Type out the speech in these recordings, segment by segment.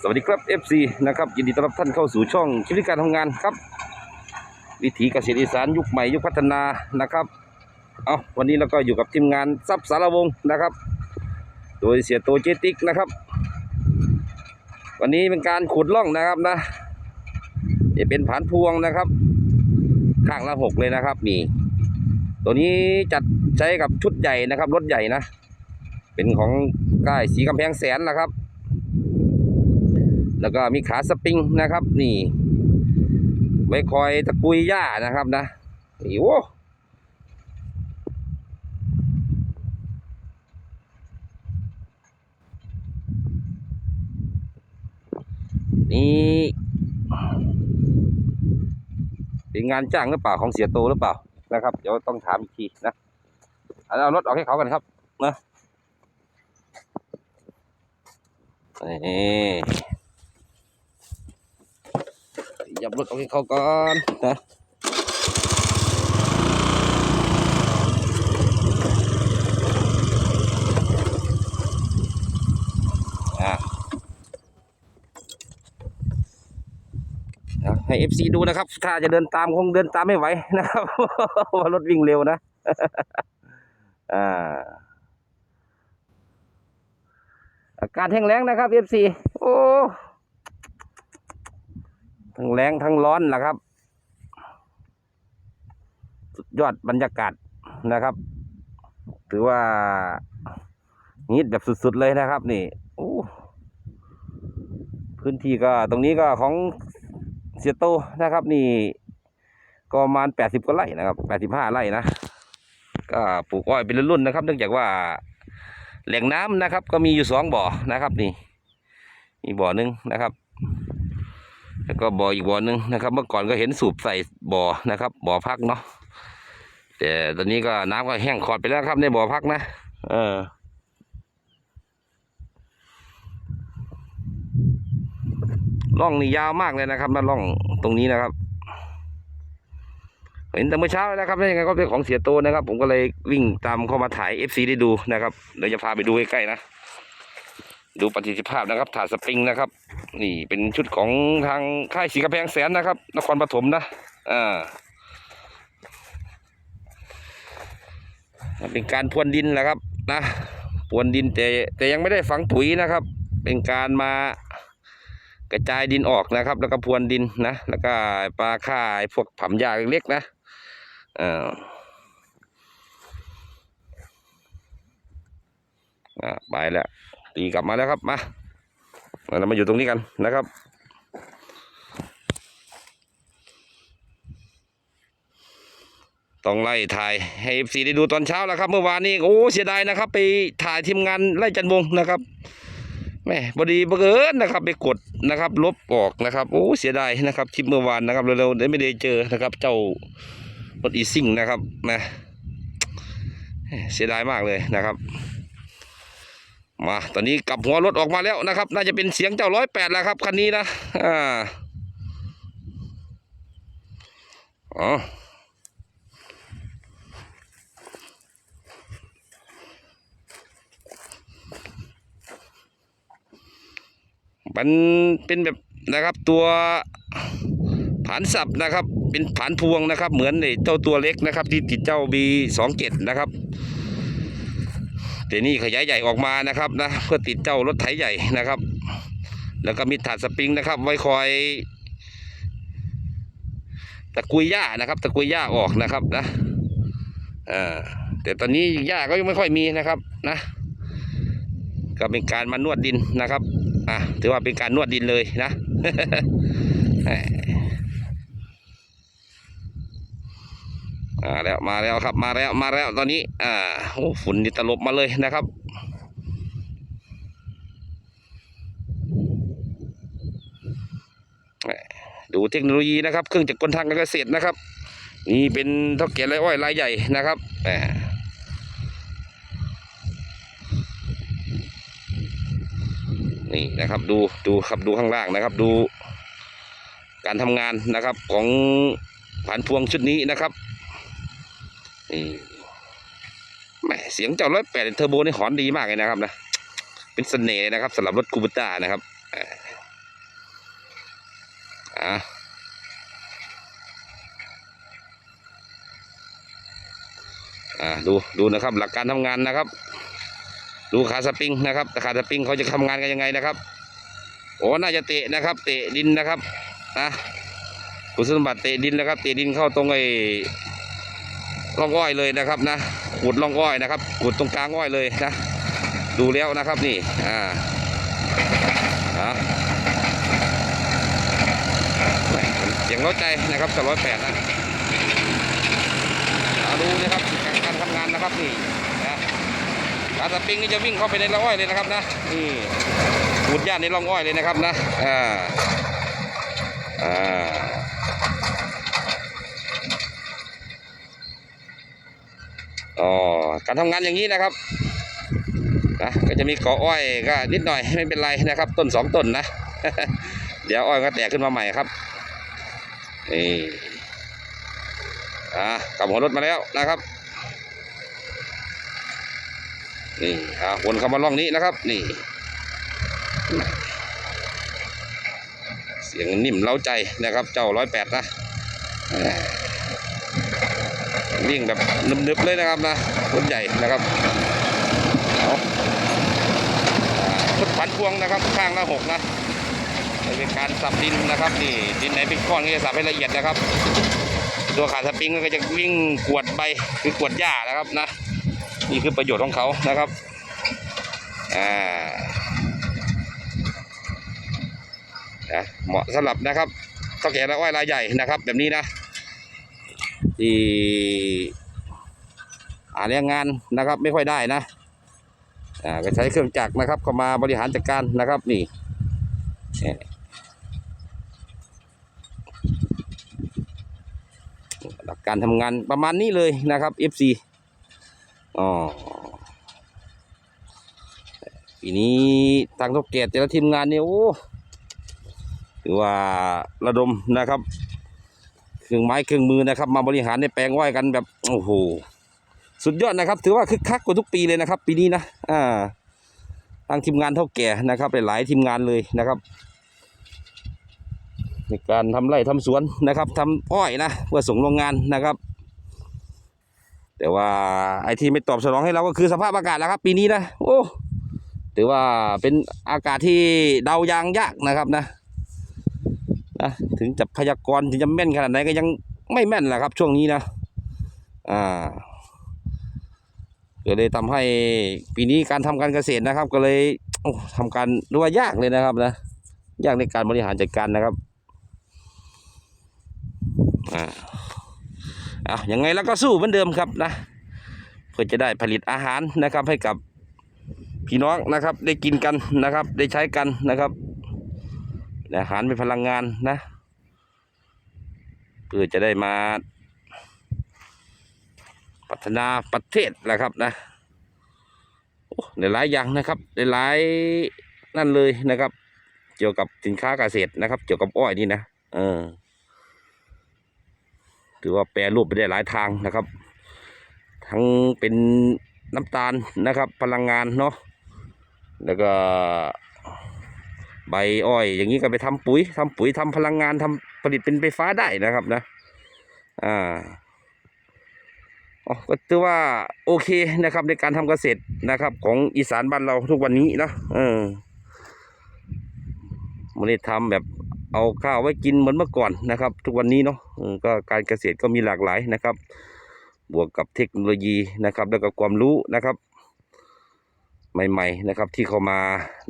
สวัสดีครับ FC นะครับยินดีต้อนรับท่านเข้าสู่ช่องชีวิตการทำงานครับ วิถีเกษตรอีสานยุคใหม่ยุคพัฒนานะครับเอาวันนี้เราก็อยู่กับทีมงานทรัพย์สารวงนะครับ โดยเสียโตเจติกนะครับ วันนี้เป็นการขุดล่องนะครับนะจะเป็นผานพวงนะครับ ข้างละหกเลยนะครับนี่ตัวนี้จัดใช้กับชุดใหญ่นะครับรถใหญ่นะ เป็นของก้ายสีกำแพงแสนนะครับ แล้วก็มีขาสปริงนะครับ นี่ไว้คอยตะกุยหญ้านะครับนะนี่โอ้นี่เป็นงานจ้างหรือเปล่าของเสียโตหรือเปล่านะครับ เดี๋ยวต้องถามอีกทีนะเอารถออกให้เขากันครับนะนี่ ยับรถออกให้เขาก่อนนะอะเอาให้ FC ดูนะครับ ถ้าจะเดินตามคงเดินตามไม่ไหวนะครับเพราะว่ารถวิ่งเร็วนะอ่าอากาศแห้งแล้งนะครับ FC โอ้ ทั้งแรงทั้งร้อนนะครับ สุดยอดบรรยากาศนะครับ ถือว่างีดแบบสุดๆเลยนะครับ นี่โอ้พื้นที่ก็ตรงนี้ก็ของเสียโตนะครับ นี่ก็ประมาณแปดสิบกว่าไร่นะครับแปดสิบห้าไร่นะก็ปลูกอ้อยเป็นรุ่นๆนะครับ เนื่องจากว่าแหล่งน้ำนะครับ ก็มีอยู่สองบ่อนะครับ นี่ มีบ่อหนึ่งนะครับ แล้วก็บ่ออีกบ่อหนึ่งนะครับ เมื่อก่อนก็เห็นสูบใส่บ่อนะครับ บ่อพักเนาะแต่ตอนนี้ก็น้ำก็แห้งขอดไปแล้วครับในบ่อพักนะเออร่องนี่ยาวมากเลยนะครับมาร่องตรงนี้นะครับ เห็นแต่เมื่อเช้านะครับนี่ยังไงก็เป็นของเสียโตนะครับ ผมก็เลยวิ่งตามเข้ามาถ่าย FC ได้ดูนะครับเดี๋ยวจะพาไปดูใกล้ๆนะ ดูประสิทธิภาพนะครับถาดสปริงนะครับ นี่เป็นชุดของทางค่ายสีกระแพงแสนนะครับ นครปฐมนะอ่าเป็นการพรวนดินแหละครับนะพรวนดินแต่แต่ยังไม่ได้ฝังปุ๋ยนะครับ เป็นการมากระจายดินออกนะครับ แล้วก็พรวนดินนะแล้วก็ปลาข่ายพวกผัมยาเล็กๆนะอ่าอ่าไปแล้ว ตีกลับมาแล้วครับมาเรามาอยู่ตรงนี้กันนะครับต้องไล่ถ่ายให้เอฟซีได้ดูตอนเช้าแล้วครับ เมื่อวานนี้โอ้เสียดายนะครับ ไปถ่ายทีมงานไล่จันวงนะครับแม่พอดีบังเอิญนะครับ ไปกดนะครับ ลบออกนะครับโอ้เสียดายนะครับคลิปเมื่อวานนะครับเราได้ไม่ได้เจอนะครับ เจ้ารถอีซิ่งนะครับนะเสียดายมากเลยนะครับ มาตอนนี้กลับหัวรถออกมาแล้วนะครับ น่าจะเป็นเสียงเจ้าร้อยแปดแล้วครับคันนี้นะอ่าอ๋อมันเป็นแบบนะครับตัวผานสับนะครับ เป็นผานพวงนะครับ เหมือนไอ้เจ้าตัวเล็กนะครับ ที่ติดเจ้าบีสองเจ็ดนะครับ แต่นี่ขยายใหญ่ออกมานะครับนะเพื่อติดเจ้ารถไถใหญ่นะครับ แล้วก็มีถาดสปริงนะครับ ไว้คอยตะกุยหญ้านะครับ ตะกุยหญ้าออกนะครับนะอ่าแต่ตอนนี้หญ้าก็ยังไม่ค่อยมีนะครับนะก็เป็นการมานวดดินนะครับ อะถือว่าเป็นการนวดดินเลยนะ อ่าแล้วมาแล้วครับมาแล้วมาแล้วตอนนี้ อ่าโอ้ฝุ่นนี่ตลบมาเลยนะครับดูเทคโนโลยีนะครับเครื่องจักรกลทางการเกษตรนะครับ นี่เป็นท่าแก่ไรอ้อยรายใหญ่นะครับนี่นะครับดูดูครับดูข้างล่างนะครับ ดู การทำงานนะครับของผ่านพวงชุดนี้นะครับ นี่แหมเสียงเจ้าร้อยแปดเทอร์โบนี่หอนดีมากเลยนะครับนะ เป็นเสน่ห์นะครับสำหรับรถคูบูต้านะครับอ่าอะอ่าดูดูนะครับ หลักการทำงานนะครับ ดูขาสปริงนะครับขาสปริงเขาจะทำงานกันยังไงนะครับโอ้น่าจะเตะนะครับ เตะดินนะครับนะคุณสมบัติเตะดินนะครับ เตะดินเข้าตรงไอ้ ร่องอ้อยเลยนะครับนะขุดร่องอ้อยนะครับขุดตรงกลางอ้อยเลยนะ ดูแล้วนะครับนี่อ่าอ่าอย่างร้อยใจนะครับกับร้อยแปดนะดูนะครับการการทำงานนะครับนี่นะการสปริงนี่จะวิ่งเข้าไปในร่องอ้อยเลยนะครับนะนี่ขุดหญ้าในร่องอ้อยเลยนะครับนะอ่าอ่าอ๋อ การทำงานอย่างนี้นะครับนะก็จะมีกาะอ้อยก็นิดหน่อยไม่เป็นไรนะครับ ต้นสองต้นนะ เดี๋ยวอ้อยก็แตกขึ้นมาใหม่ครับนี่อะกลับหัวรถมาแล้วนะครับนี่อะวนเข้ามาล่องนี้นะครับ นี่ เสียงนิ่มเล้าใจนะครับ เจ้าร้อยแปดนะ วิ่งแบบนึบๆเลยนะครับนะรถใหญ่นะครับชุดขวัญพวงนะครับข้างละหกนะเป็นการสับดินนะครับนี่ดินไหนเป็นก้อนก็จะสับให้ละเอียดนะครับ ตัวขาสปริงก็จะวิ่งกวดใบคือกวดหญ้านะครับนะนี่คือประโยชน์ของเขานะครับอ่านะเหมาะสำหรับนะครับเท่าแก่ละอ้อยรายใหญ่นะครับ แบบนี้นะ ที่อ่าเรียงงานนะครับ ไม่ค่อยได้นะอ่าก็ใช้เครื่องจักรนะครับเข้ามาบริหารจัดการนะครับนี่หลักการทำงานประมาณนี้เลยนะครับ FC อ๋อปีนี้ทางทบเกตแต่ละทีมงานเนี่ยโอ้ถือว่าระดมนะครับ เครื่องไม้เครื่องมือนะครับ มาบริหารในแปลงอ้อยกันแบบโอ้โหสุดยอดนะครับ ถือว่าคึกคักกว่าทุกปีเลยนะครับ ปีนี้นะอ่าทางทีมงานเท่าแก่นะครับหลายทีมงานเลยนะครับ ในการทำไร่ทำสวนนะครับทำอ้อยนะเพื่อส่งโรงงานนะครับ แต่ว่าไอที่ไม่ตอบสนองให้เราก็คือสภาพอากาศแล้วครับ ปีนี้นะโอ้ถือว่าเป็นอากาศที่เดายางยากนะครับนะ นะถึงจะพยากรณ์ถึงจะแม่นขนาดไหนก็ยังไม่แม่นแหละครับ ช่วงนี้นะอ่าก็เลยทำให้ปีนี้การทำการเกษตรนะครับ ก็เลยโอ้ทำการดูว่ายากเลยนะครับนะยากในการบริหารจัดการนะครับอ่าเอายังไงแล้วก็สู้เหมือนเดิมครับนะเพื่อจะได้ผลิตอาหารนะครับให้กับพี่น้องนะครับ ได้กินกันนะครับ ได้ใช้กันนะครับ อาหารเป็นพลังงานนะเพื่อจะได้มา พัฒนาประเทศแหละครับนะโอ้หลายอย่างนะครับหลายนั่นเลยนะครับ เกี่ยวกับสินค้าเกษตรนะครับ เกี่ยวกับอ้อยนี่นะเออถือว่าแปรรูปไปได้หลายทางนะครับ ทั้งเป็นน้ำตาลนะครับ พลังงานเนาะแล้วก็ ใบอ้อย อย่างนี้ก็ไปทำปุ๋ยทำปุ๋ยทำพลังงานทำผลิตเป็นไฟฟ้าได้นะครับนะ อ่าอ๋อก็ถือว่าโอเคนะครับ ในการทำเกษตรนะครับ ของอีสานบ้านเราทุกวันนี้นะเออไม่ได้ทำแบบเอาข้าวไว้กินเหมือนเมื่อก่อนนะครับ ทุกวันนี้เนาะก็การเกษตรก็มีหลากหลายนะครับ บวกกับเทคโนโลยีนะครับ แล้วก็ความรู้นะครับ ใหม่ ๆนะครับที่เข้ามา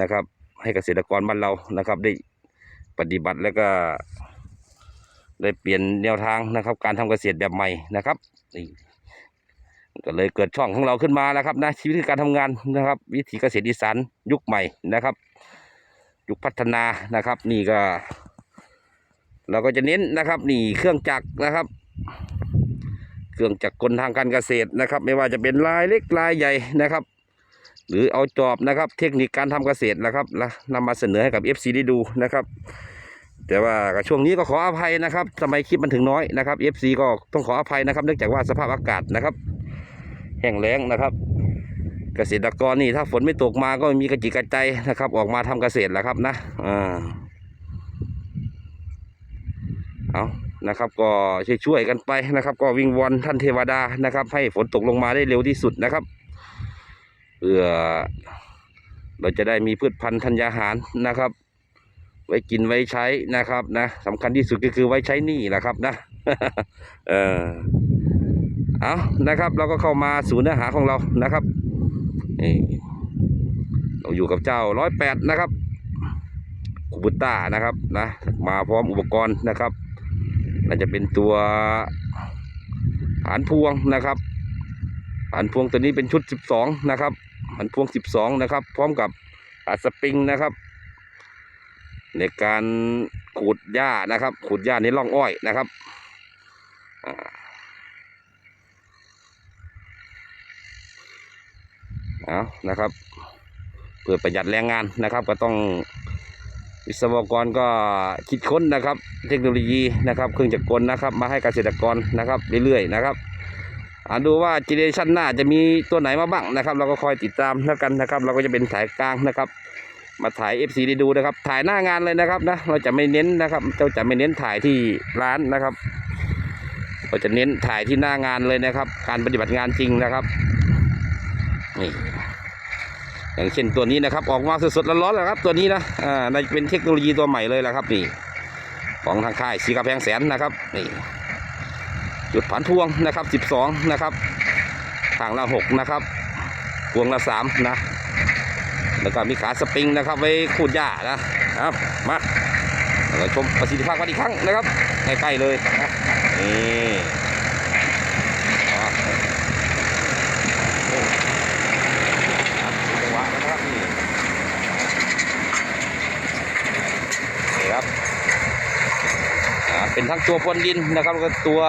นะครับ ให้เกษตรกรบ้านเรานะครับ ได้ปฏิบัติแล้วก็ ได้เปลี่ยนแนวทางนะครับ การทำเกษตรแบบใหม่นะครับนี่ก็เลยเกิดช่องของเราขึ้นมาแล้วครับนะชีวิตการทำงานนะครับ วิถีเกษตรอีสานยุคใหม่นะครับ ยุคพัฒนานะครับ นี่ก็ เราก็จะเน้นนะครับ นี่เครื่องจักรนะครับ เครื่องจักรกลทางการเกษตรนะครับ ไม่ว่าจะเป็นลายเล็กลายใหญ่นะครับ หรือเอาจอบนะครับ เทคนิคการทำเกษตรนะครับแล้วนำมาเสนอให้กับ FC ได้ดูนะครับ แต่ว่าช่วงนี้ก็ขออภัยนะครับทำไมคลิปมันถึงน้อยนะครับ FC ก็ต้องขออภัยนะครับ เนื่องจากว่าสภาพอากาศนะครับ แห้งแล้งนะครับ เกษตรกรนี่ถ้าฝนไม่ตกมาก็มีกระจิกกระใจนะครับ ออกมาทำเกษตรแหละครับนะอ่าเอานะครับก็ช่วยช่วยๆกันไปนะครับ ก็วิงวอนท่านเทวดานะครับ ให้ฝนตกลงมาได้เร็วที่สุดนะครับ เพื่อเราจะได้มีพืชพันธุ์ธัญญาหารนะครับ ไว้กินไว้ใช้นะครับนะสำคัญที่สุดก็คือไว้ใช้หนี้แหละครับนะเออเอานะครับเราก็เข้ามาสู่เนื้อหาของเรานะครับนี่เราอยู่กับเจ้าร้อยแปดนะครับคูบุต้านะครับนะมาพร้อมอุปกรณ์นะครับน่าจะเป็นตัวฐานพวงนะครับฐานพวงตัวนี้เป็นชุด 12 นะครับ ฐานพวง 12 นะครับ พร้อมกับอาสปริงนะครับ ในการขูดหญ้านะครับ ขูดหญ้าในร่องอ้อยนะครับเอานะครับ เพื่อประหยัดแรงงานนะครับ ก็ต้องวิศวกรก็คิดค้นนะครับ เทคโนโลยีนะครับ เครื่องจักรกลนะครับ มาให้เกษตรกรนะครับ เรื่อยๆนะครับ ดูว่าเจเนอเรชันหน้าจะมีตัวไหนมาบ้างนะครับ เราก็คอยติดตามแล้วกันนะครับ เราก็จะเป็นสายกลางนะครับ มาถ่าย FC ได้ดูนะครับ ถ่ายหน้างานเลยนะครับนะเราจะไม่เน้นนะครับเราจะไม่เน้นถ่ายที่ร้านนะครับ เราจะเน้นถ่ายที่หน้างานเลยนะครับ การปฏิบัติงานจริงนะครับนี่อย่างเช่นตัวนี้นะครับ ออกมาสดๆร้อนๆเลยครับ ตัวนี้นะอ่าน่าจะเป็นเทคโนโลยีตัวใหม่เลยแหละครับนี่ของทางค่ายสีกระแพงแสนนะครับนี่ จุดผันพวงนะครับ 12 นะครับทางละ 6 นะครับพวงละ 3 นะ แล้วก็มีขาสปริงนะครับ ไว้ขูดหญ้านะครับมาเราชมประสิทธิภาพกันอีกครั้งนะครับใกล้ๆเลยนะนี่ครับจังหวะนะครับเป็นทั้งตัวพ่นดินนะครับแล้วก็ตัว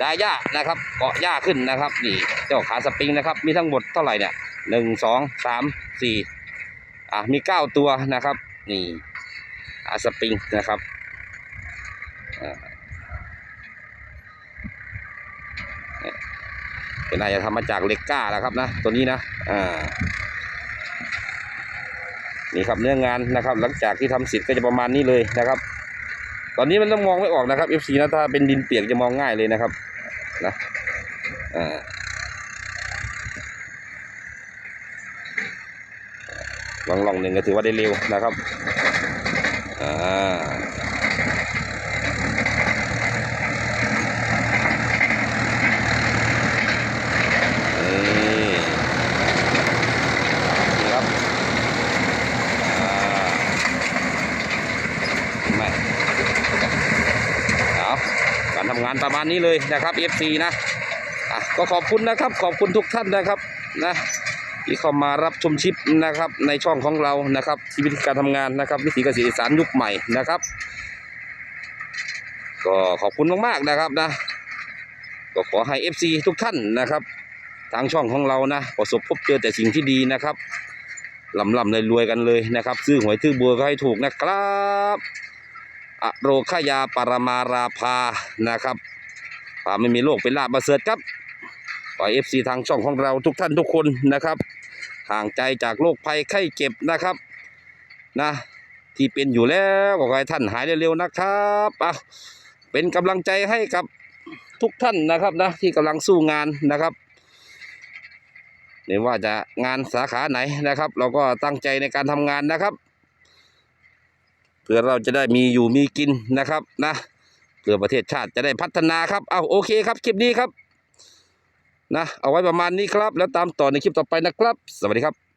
ดาหญ้านะครับเกาะหญ้าขึ้นนะครับนี่เจ้าขาสปริงนะครับ มีทั้งหมดเท่าไหร่เนี่ยหนึ่งสองสามสี่อะมีเก้าตัวนะครับ นี่อาสปริงนะครับเป็นอาจจะทำมาจากเหล็กก้าแล้วครับนะตัวนี้นะอ่านี่ครับเนื้องานนะครับ หลังจากที่ทำเสร็จก็จะประมาณนี้เลยนะครับ ตอนนี้มันต้องมองไม่ออกนะครับ FC นะถ้าเป็นดินเปียกจะมองง่ายเลยนะครับ อ่าลองลองหนึ่งก็ถือว่าได้เร็วนะครับ อ่านี่นี่ครับ อ่าไม่เอาการทำงานประมาณนี้เลยนะครับ FC นะ ก็ขอบคุณนะครับ ขอบคุณทุกท่านนะครับนะที่เข้ามารับชมชิปนะครับในช่องของเรานะครับที่วิธีการทำงานนะครับวิธีเกษตรอีสานยุคใหม่นะครับ ก็ขอบคุณมากๆนะครับนะ ก็ขอให้ FC ทุกท่านนะครับ ทางช่องของเรานะประสบพบเจอแต่สิ่งที่ดีนะครับลำลำเลยรวยกันเลยนะครับ ซื้อหวยซื้อบัวก็ให้ถูกนะครับอโรคยาปรมาราภานะครับป่าไม่มีโรคเป็นลาบประเสริฐครับ ขอเอฟซีทางช่องของเราทุกท่านทุกคนนะครับ ห่างใจจากโรคภัยไข้เจ็บนะครับนะที่เป็นอยู่แล้วก็ขอให้ท่านหายเร็วๆนะครับอะเป็นกำลังใจให้กับทุกท่านนะครับนะที่กำลังสู้งานนะครับไม่ว่าจะงานสาขาไหนนะครับ เราก็ตั้งใจในการทำงานนะครับ เพื่อเราจะได้มีอยู่มีกินนะครับนะเพื่อประเทศชาติจะได้พัฒนาครับเอาโอเคครับคลิปนี้ครับ นะเอาไว้ประมาณนี้ครับ แล้วตามต่อในคลิปต่อไปนะครับ สวัสดีครับ